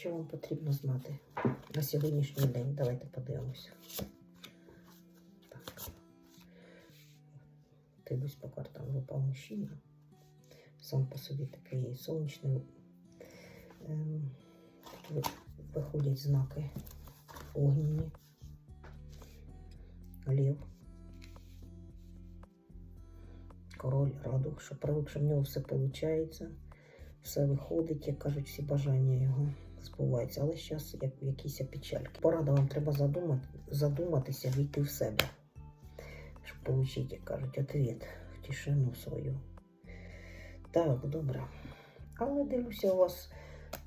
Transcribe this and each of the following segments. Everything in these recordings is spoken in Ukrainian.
Що вам потрібно знати на сьогоднішній день? Давайте подивимося. Так. Дивлюсь по картам випав мужчина. Сам по собі такий сонячний. Ем, виходять знаки огняні. Лев. Король радуг, що привик, що в нього все виходить, все виходить, як кажуть, всі бажання його збуваються. Але зараз як якісь печальки. Порада вам треба задумати, задуматися, війти в себе, щоб отримати, як кажуть, відповідь в тишину свою. Так, добре. Але дивлюся, у вас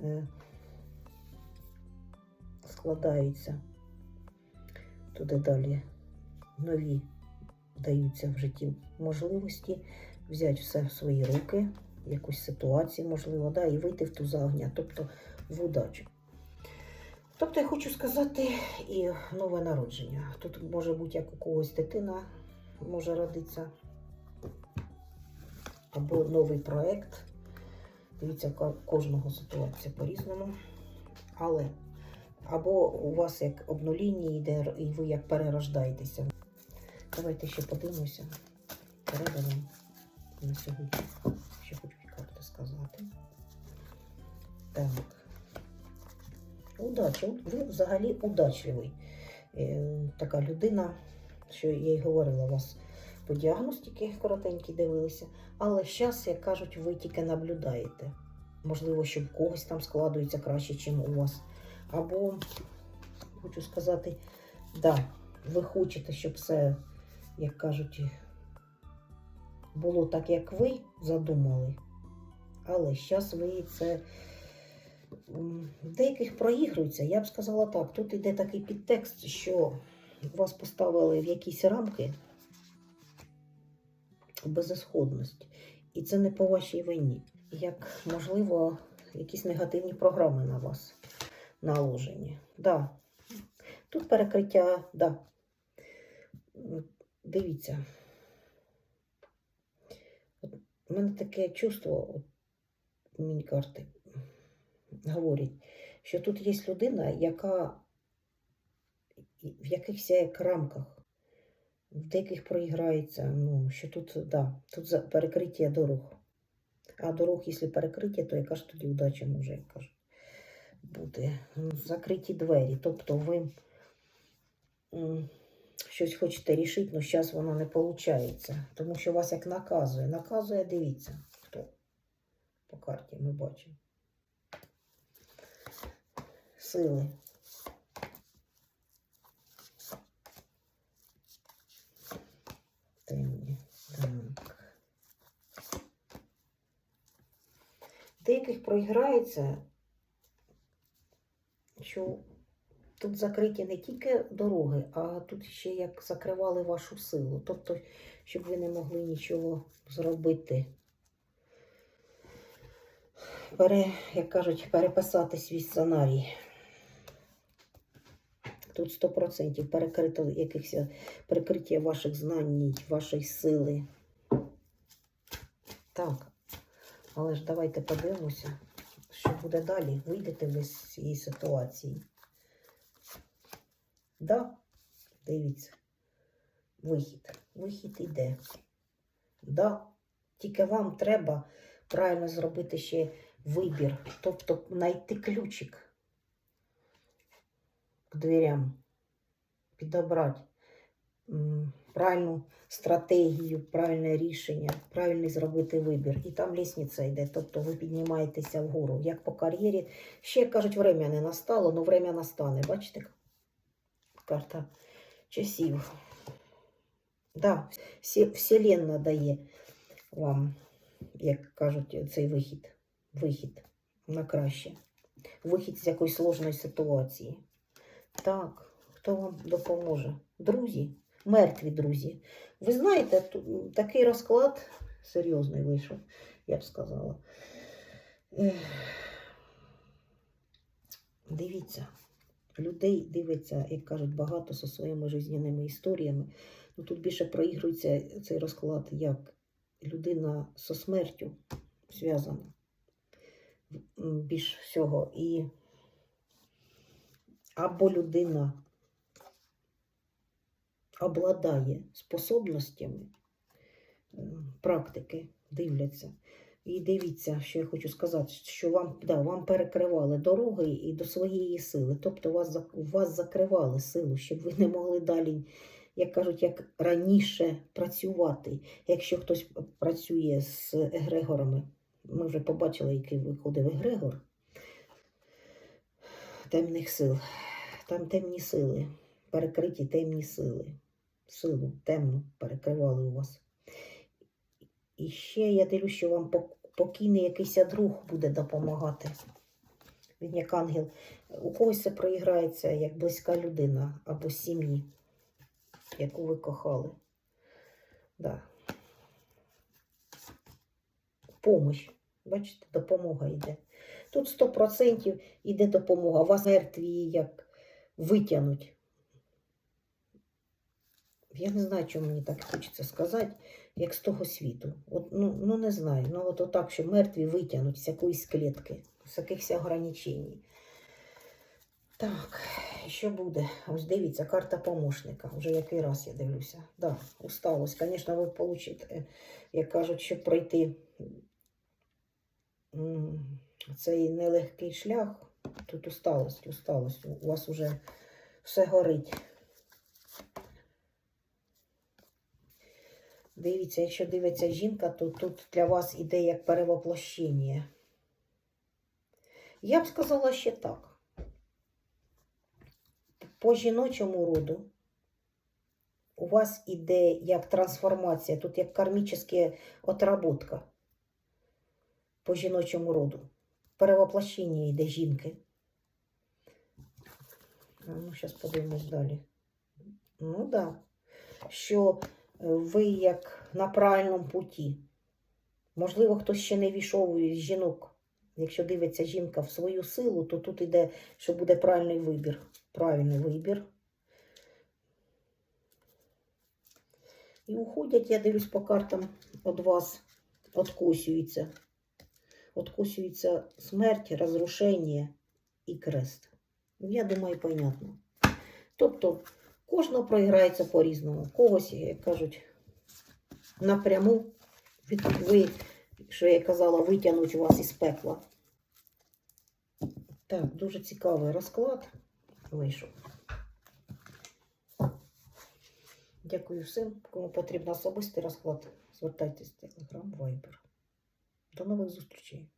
е, складаються туди далі нові даються в житті можливості взяти все в свої руки, якусь ситуацію, можливо, да, і вийти в ту загня, тобто в удачу. Тобто я хочу сказати і нове народження. Тут може бути як у когось дитина може родитися, або новий проєкт. Дивіться, кожного ситуація по-різному. Але або у вас як обнуління йде, і ви як перерождаєтеся. Давайте ще подивимося. Передамо на сьогодні. Сказати. Так. Удача. Ви взагалі удачливий. Е, така людина, що я й говорила у вас по діагностики коротенькі дивилися. Але зараз, як кажуть, ви тільки наблюдаєте. Можливо, що в когось там складується краще, ніж у вас. Або, хочу сказати, да, ви хочете, щоб все, як кажуть, було так, як ви задумали. Але зараз ви це деяких проігрується. Я б сказала так, тут іде такий підтекст, що вас поставили в якісь рамки безісходності. І це не по вашій вині. Як, можливо, якісь негативні програми на вас наложені. Да. Тут перекриття, да. Дивіться. От у мене таке чувство, от мені карти говорять, що тут є людина, яка в якихось як рамках, в деяких проіграється, ну, що тут, да, тут перекриття дорог. А дорог, якщо перекриття, то яка ж тоді удача може, як кажуть, бути. Закриті двері. Тобто ви щось хочете рішити, але зараз воно не виходить. Тому що вас як наказує. Наказує, дивіться, по карті ми бачимо. Сили. Темні. Так. Деяких проіграється, що тут закриті не тільки дороги, а тут ще як закривали вашу силу. Тобто, щоб ви не могли нічого зробити. Пере, як кажуть, переписати свій сценарій. Тут 100% перекрито якихось прикриття ваших знань, вашої сили. Так. Але ж давайте подивимося, що буде далі. Вийдете ви з цієї ситуації. Да, дивіться. Вихід. Вихід іде. Да. Тільки вам треба правильно зробити ще вибір. Тобто знайти ключик к дверям, підобрати правильну стратегію, правильне рішення, правильний зробити вибір. І там лісниця йде, тобто ви піднімаєтеся вгору. Як по кар'єрі. Ще кажуть, время не настало, але время настане. Бачите? Карта часів. Да, Вселенна дає вам, як кажуть, цей вихід. Вихід на краще. Вихід з якоїсь сложної ситуації. Так, хто вам допоможе? Друзі, мертві друзі. Ви знаєте, такий розклад серйозний вийшов, я б сказала. Дивіться, людей дивиться, як кажуть, багато зі своїми жизненними історіями. Ну, тут більше проігрується цей розклад, як людина зі смертю зв'язана більш всього. І або людина обладає способностями практики, дивляться. І дивіться, що я хочу сказати, що вам, да, вам перекривали дороги і до своєї сили. Тобто вас, вас закривали силу, щоб ви не могли далі, як кажуть, як раніше працювати. Якщо хтось працює з егрегорами, ми вже побачили, який виходив егрегор темних сил. Там темні сили, перекриті темні сили. Силу темну перекривали у вас. І ще я дивлюсь, що вам покійний якийсь друг буде допомагати. Він як ангел. У когось це проіграється як близька людина або сім'ї, яку ви кохали. Да. Помощь. Бачите, допомога йде. Тут 100% йде допомога. Вас мертві як витягнуть. Я не знаю, чому мені так хочеться сказати, як з того світу. От, ну, ну не знаю. Ну от отак, що мертві витягнуть з якоїсь клітки, з якихось ограничень. Так, що буде? Ось дивіться, карта помощника. Вже який раз я дивлюся. Да, усталость. Звісно, ви получите, як кажуть, щоб пройти цей нелегкий шлях. Тут усталость, усталость. У вас вже все горить. Дивіться, якщо дивиться жінка, то тут для вас іде як перевоплощення. Я б сказала ще так. По жіночому роду у вас іде як трансформація, тут як кармічна отработка по жіночому роду. Перевоплощення йде жінки. Ну, зараз подивимось далі. Ну так. Да. Що е, ви як на правильному путі. Можливо, хтось ще не війшов із жінок. Якщо дивиться жінка в свою силу, то тут іде, що буде правильний вибір. Правильний вибір. І уходять, я дивлюсь по картам від вас, откусюється. Откусюється смерть, розрушення і крест. Я думаю, понятно. Тобто, кожного проіграється по-різному. Когось, як кажуть, напряму від ви, що я казала, витягнуть вас із пекла. Так, дуже цікавий розклад вийшов. Дякую всім. Кому потрібен особистий розклад, звертайтесь в Telegram, Viber. До нових зустрічей.